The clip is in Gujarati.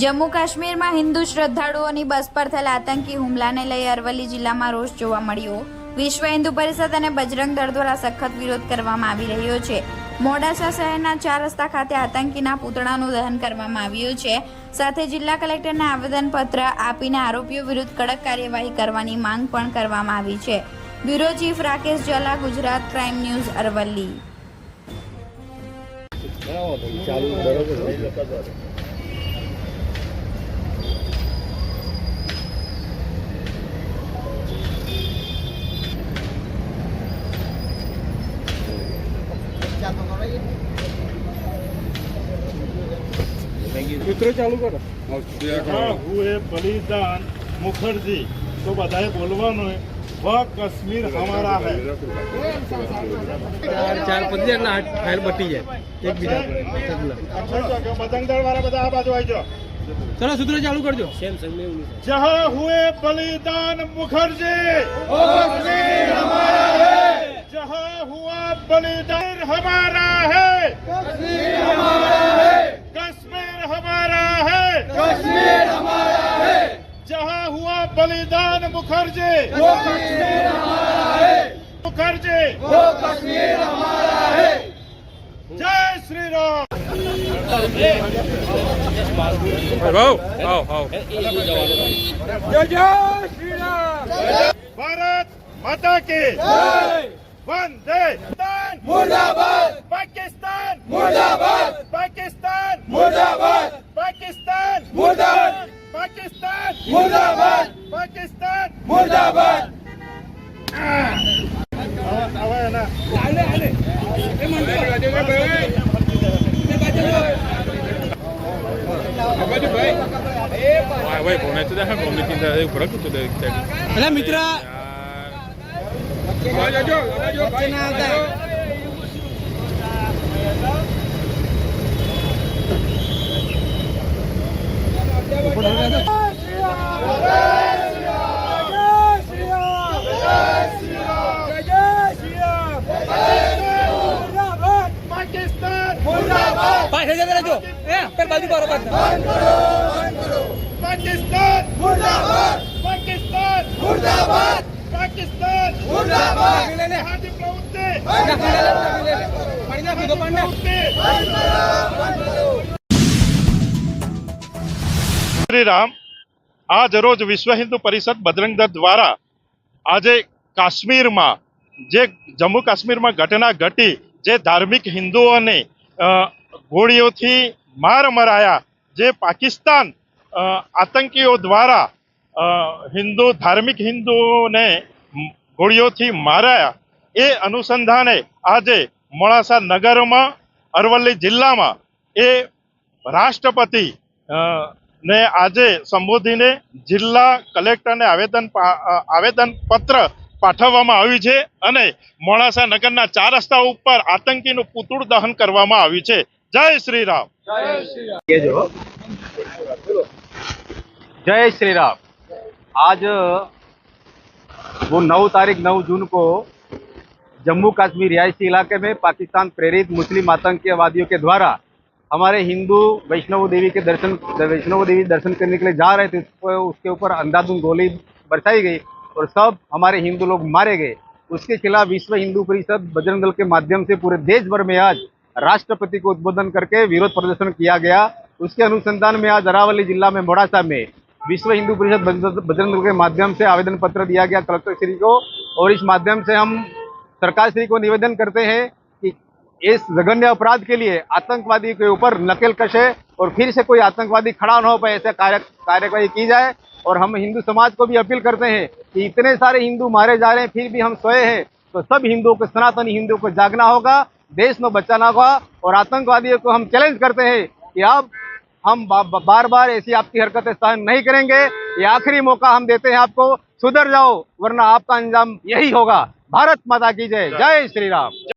જમ્મુ કાશ્મીરમાં હિન્દુ શ્રદ્ધાળુઓની બસ પર થયેલા આતંકી હુમલાને લઈ અરવલ્લી જિલ્લામાં રોષ જોવા મળ્યો વિશ્વ હિન્દુ પરિષદ અને બજરંગ દળ દ્વારા સખત વિરોધ કરવામાં આવી રહ્યો છે મોડાસા શહેરના ચાર રસ્તા ખાતે આતંકીના પૂતળાનું દહન કરવામાં આવ્યું છે સાથે જિલ્લા કલેક્ટરને આવેદનપત્ર આપીને આરોપીઓ વિરુદ્ધ કડક કાર્યવાહી કરવાની માંગ પણ કરવામાં આવી છે bureau chief Rakesh Jhala Gujarat crime news Aravalli સૂત્ર ચાલુ કરો હું એ બલિદાન મુખર્જી તો બધાએ બોલવાનું વહ કશ્મીર હમારા હૈ ચાર ચાર પતી જાય જાય એકબીજા પતંગદળ વાળા બધા આ બાજુ સૂત્ર ચાલુ કરજો જહા હુએ બલિદાન મુખર્જી ઓ કશ્મીર હમારા હૈ બલિદાન હમારા હૈ कश्मीर हमारा है कश्मीर हमारा है जहां हुआ बलिदान मुखर्जी वो कश्मीर हमारा है मुखर्जी वो कश्मीर हमारा है जय श्री राम जय जय श्री राम भारत माता की वंदे મુર્દાબાદ પાકિસ્તાન મુર્દાબાદ પાકિસ્તાન મુર્દાબાદ પાકિસ્તાન મુર્દાબાદ પાકિસ્તાન મુર્દાબાદ પાકિસ્તાન મુર્દાબાદ મિત્ર પર બાજુ કરો પાકિસ્તાન મુર્દાબાદ પાકિસ્તાન મુર્દાબાદ પાકિસ્તાન મુર્દાબાદ મિલેને હાજી પ્રવૃત્તિ મિલેને પડી નાખો તો પડી નાખો શ્રી આજ રોજ વિશ્વ હિન્દુ પરિષદ બજરંગ દળ દ્વારા આજે કાશ્મીરમાં જે જમ્મુ કાશ્મીરમાં ઘટના ઘટી જે ધાર્મિક હિન્દુઓને ગોળીઓથી માર મરાયા જે પાકિસ્તાન આતંકીઓ દ્વારા હિન્દુ ધાર્મિક હિન્દુઓને ગોળીઓથી મારાયા એ અનુસંધાને આજે મોડાસા નગરમાં અરવલ્લી જિલ્લામાં એ રાષ્ટ્રપતિ ને આજે સંબોધીને જિલ્લા કલેક્ટરને આવેદન આવેદન પત્ર પાઠવવામાં આવ્યું છે અને મોડાસા નગરના ચાર રસ્તા ઉપર આતંકીનું પુતળું દહન કરવામાં આવ્યું છે જય શ્રી રામ जय श्री राम आज वो नौ तारीख नौ जून को जम्मू कश्मीर रिहायशी इलाके में पाकिस्तान प्रेरित मुस्लिम आतंकवादियों के द्वारा हमारे हिंदू वैष्णव देवी के दर्शन वैष्णव देवी दर्शन करने के लिए जा रहे थे तो उसके ऊपर अंधाधुन गोली बरसाई गई और सब हमारे हिंदू लोग मारे गए उसके खिलाफ विश्व हिंदू परिषद बजरंग दल के माध्यम से पूरे देश भर में आज राष्ट्रपति को उद्बोधन करके विरोध प्रदर्शन किया गया उसके अनुसंधान में आज अरावली जिला में मोड़ासा में विश्व हिंदू परिषद बजरंग के माध्यम से आवेदन पत्र दिया गया कलेक्टर श्री को और इस माध्यम से हम सरकार श्री को निवेदन करते हैं कि इस जघन्य अपराध के लिए आतंकवादी के ऊपर नकेल कशे और फिर से कोई आतंकवादी खड़ा न हो पाए ऐसे कार्य कार्यवाही की जाए और हम हिंदू समाज को भी अपील करते हैं कि इतने सारे हिंदू मारे जा रहे हैं फिर भी हम सोए हैं तो सब हिंदुओं को सनातनी हिंदुओं को जागना होगा देश में बच्चा ना हुआ और आतंकवादियों को हम चैलेंज करते हैं कि अब हम बार बार ऐसी आपकी हरकतें सहन नहीं करेंगे ये आखिरी मौका हम देते हैं आपको सुधर जाओ वरना आपका अंजाम यही होगा भारत माता की जय जय श्री राम